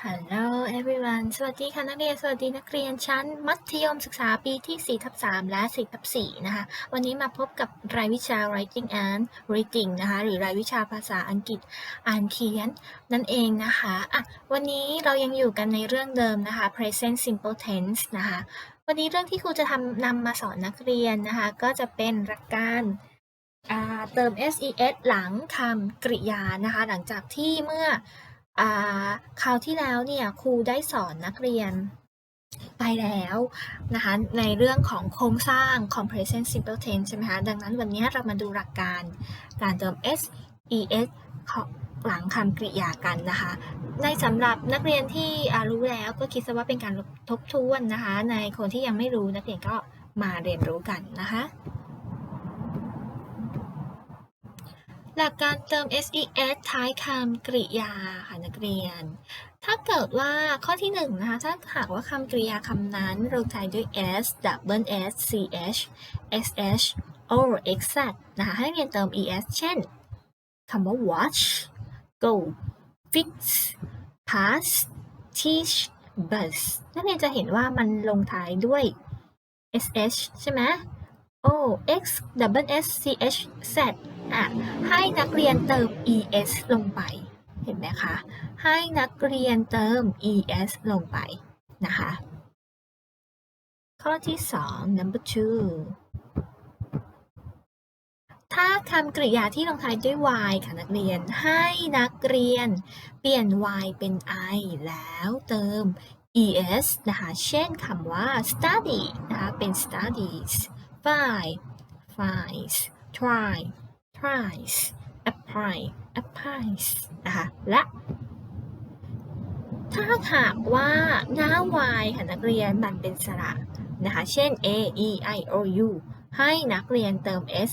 Hello everyone สวัสดีค่ะนักเรียน สวัสดีนักเรียนชั้น มัธยมศึกษาปีที่4ทับ3และ4ทับ4นะคะ วันนี้มาพบกับรายวิชา writing and reading นะคะ หรือรายวิชาภาษาอังกฤษอ่านเขียนนั่นเองนะคะอะวันนี้เรายังอยู่กันในเรื่องเดิมนะคะ present simple tense นะคะ วันนี้เรื่องที่ครูจะทำนำมาสอนนักเรียนนะคะ ก็จะเป็นหลักการเติม ses หลังคำกริยานะคะ หลังจากที่เมื่อ อ่าคราวที่แล้วเนี่ยครูได้สอนนักเรียนไปแล้วนะคะในเรื่องของโครงสร้างของ present simple tense ใช่ไหมคะ ดังนั้นวันนี้เรามาดูหลักการการเติม s es ของหลังคำกริยากันนะคะ ในสำหรับนักเรียนที่รู้แล้วก็คิดซะว่าเป็นการทบทวนนะคะ ในคนที่ยังไม่รู้นักเรียนก็มาเรียนรู้กันนะคะ หลักการเติม ses ท้ายคำกริยาค่ะนักเรียน ถ้าเกิดว่าข้อที่หนึ่งนะคะ ถ้าหากว่าคำกริยาคำนั้นลงท้ายด้วย s double s ch sh or exat นะคะให้เรียนเติม es เช่นคำว่า watch go fix pass teach bus นักเรียนจะเห็นว่ามันลงท้ายด้วย sh ใช่ไหม o x double s ch z อะให้นักเรียนเติม es ลงไป เห็นไหมคะ ให้นักเรียนเติม es ลงไปนะคะ ข้อที่ 2 number two ถ้าคำกริยาที่ลงท้ายด้วย y ค่ะนักเรียน ให้นักเรียนเปลี่ยน y เป็น i แล้วเติม es นะคะ เช่นคำว่า study นะคะ เป็น studies find finds try tries apply applies นะคะและถ้าหากว่าหน้า y ค่ะนักเรียนมันเป็นสระนะคะ เช่น a e i o u ให้นักเรียนเติม s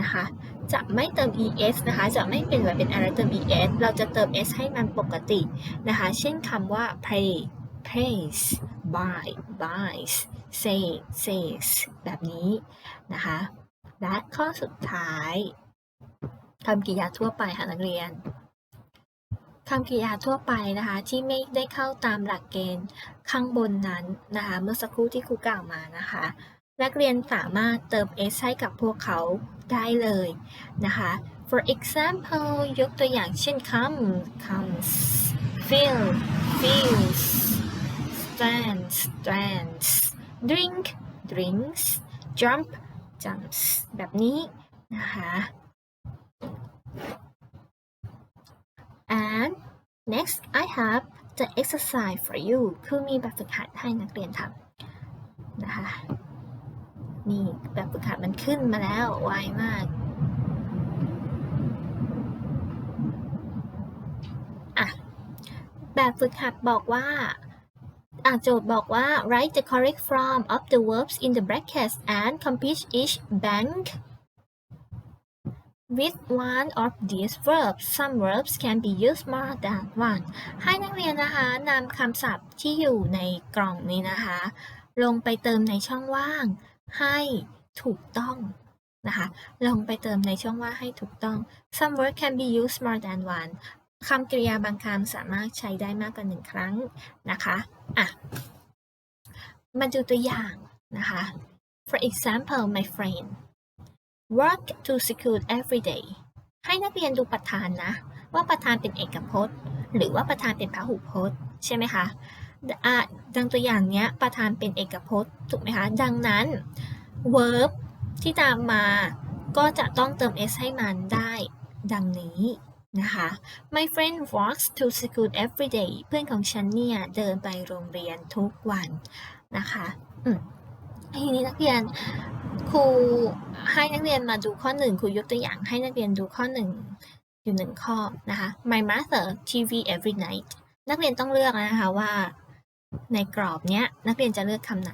นะคะ จะไม่เติม es นะคะ จะไม่เป็นแบบเป็นอะไรเติม es เราจะเติม s ให้มันปกตินะคะ เช่นคำว่า play plays buy buys say says แบบนี้นะคะ และข้อสุดท้ายคำกริยาทั่วไปค่ะนักเรียนคำกริยาทั่วไปนะคะที่ไม่ได้เข้าตามหลักเกณฑ์ข้างบนนั้นนะคะเมื่อสักครู่ที่ครูกล่าวมานะคะ นักเรียนสามารถเติม s ให้กับพวกเขาได้เลยนะคะ for example ยกตัวอย่างเช่นคำ comes feel feels stand stands drink drinks jump jumps แบบนี้นะคะ and next I have the exercise for you คือมีแบบฝึกหัดให้นักเรียนทำนะคะนี่แบบฝึกหัดมันขึ้นมาแล้วไวมากอะแบบฝึกหัดบอกว่า โจทย์บอกว่า write the correct form of the verbs in the brackets and complete each blank with one of these verbs some verbs can be used more than one ให้นักเรียนนะคะนำคำศัพท์ที่อยู่ในกล่องนี้นะคะ ลงไปเติมในช่องว่าง ให้ถูกต้องนะคะ ลงไปเติมในช่องว่างให้ถูกต้อง some words can be used more than one คำกริยาบางคำสามารถใช้ได้มากกว่าหนึ่งครั้งนะคะอะมาดูตัวอย่างนะคะ for example my friend work to school every day ให้นักเรียนดูประธานนะ ว่าประธานเป็นเอกพจน์ หรือว่าประธานเป็นพหุพจน์ ใช่ไหมคะอะดังตัวอย่างเนี้ยประธานเป็นเอกพจน์ถูกไหมคะดังนั้น verb ที่ตามมาก็จะต้องเติม s ให้มันได้ ดังนี้ นะคะ My friend walks to school every day เพื่อนของฉันเนี่ย เดินไปโรงเรียนทุกวันนะคะอืมทีนี้นักเรียนครูให้นักเรียนมาดูข้อหนึ่งครูยกตัวอย่างให้นักเรียนดูข้อหนึ่งอยู่หนึ่งข้อนะคะ My mother TV every night นักเรียนต้องเลือกนะคะว่าในกรอบเนี้ยนักเรียนจะเลือกคำไหน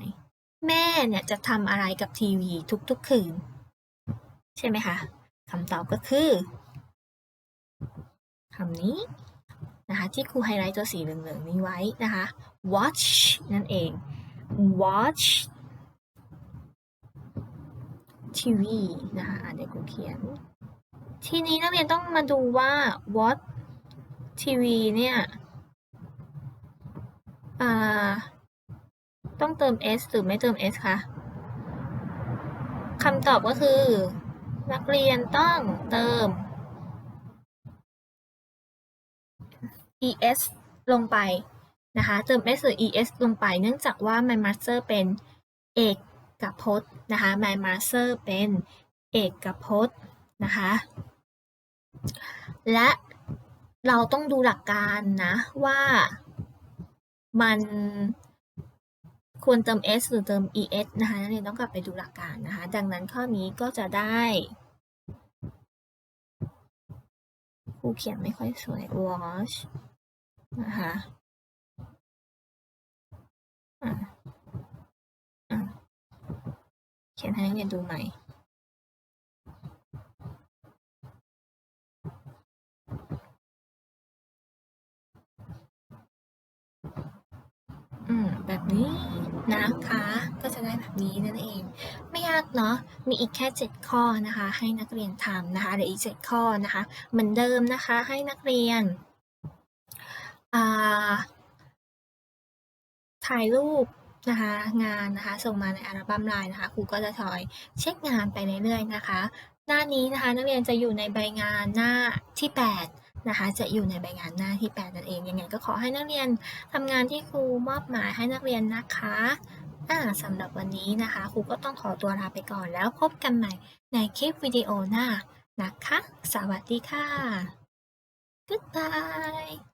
แม่เนี่ยจะทำอะไรกับทีวีทุกๆคืน ใช่ไหมคะคำตอบก็คือ คำนี้นะคะที่ครูไฮไลท์ตัวสีเหลืองๆนี้ไว้นะคะ watch นั่นเอง watch TV นะคะอ่านในครูเขียน ทีนี้นักเรียนต้องมาดูว่า watch TV เนี่ยต้องเติม s หรือไม่เติม s คะคำตอบก็คือ นักเรียนต้องเติม es ลงไปนะคะเติม s หรือ es ลงไป เนื่องจากว่า my master เป็นเอกกับพจน์นะคะ my master เป็นเอกกับพจน์นะคะ และเราต้องดูหลักการนะว่ามันควรเติม s หรือเติม es นะคะนักเรียนต้องกลับไปดูหลักการนะคะ ดังนั้นข้อนี้ก็จะได้ ครูเขียนไม่ค่อยสวย wash นะคะอะอะเขียนให้เรียนดูใหม่ อืมแบบนี้นะคะ ก็จะได้แบบนี้นั่นเอง ไม่ยากเนาะมีอีกแค่ 7 ข้อนะคะ ให้นักเรียนทำนะคะเดี๋ยวอีก 7 ข้อนะคะ เหมือนเดิมนะคะให้นักเรียนถ่ายรูปนะคะงานนะคะส่งมาในอัลบั้มไลน์นะคะครูก็จะคอยเช็คงานไปเรื่อยๆนะคะ หน้านี้นะคะนักเรียนจะอยู่ในใบงานหน้าที่ 8 นะคะ จะอยู่ในใบงานหน้าที่ 8 นั่นเอง ยังไงก็ขอให้นักเรียนทำงานที่ครูมอบหมายให้นักเรียนนะคะอ่าสำหรับวันนี้นะคะ ครูก็ต้องขอตัวลาไปก่อนแล้วพบกันใหม่ในคลิปวิดีโอหน้านะคะ สวัสดีค่ะ Goodbye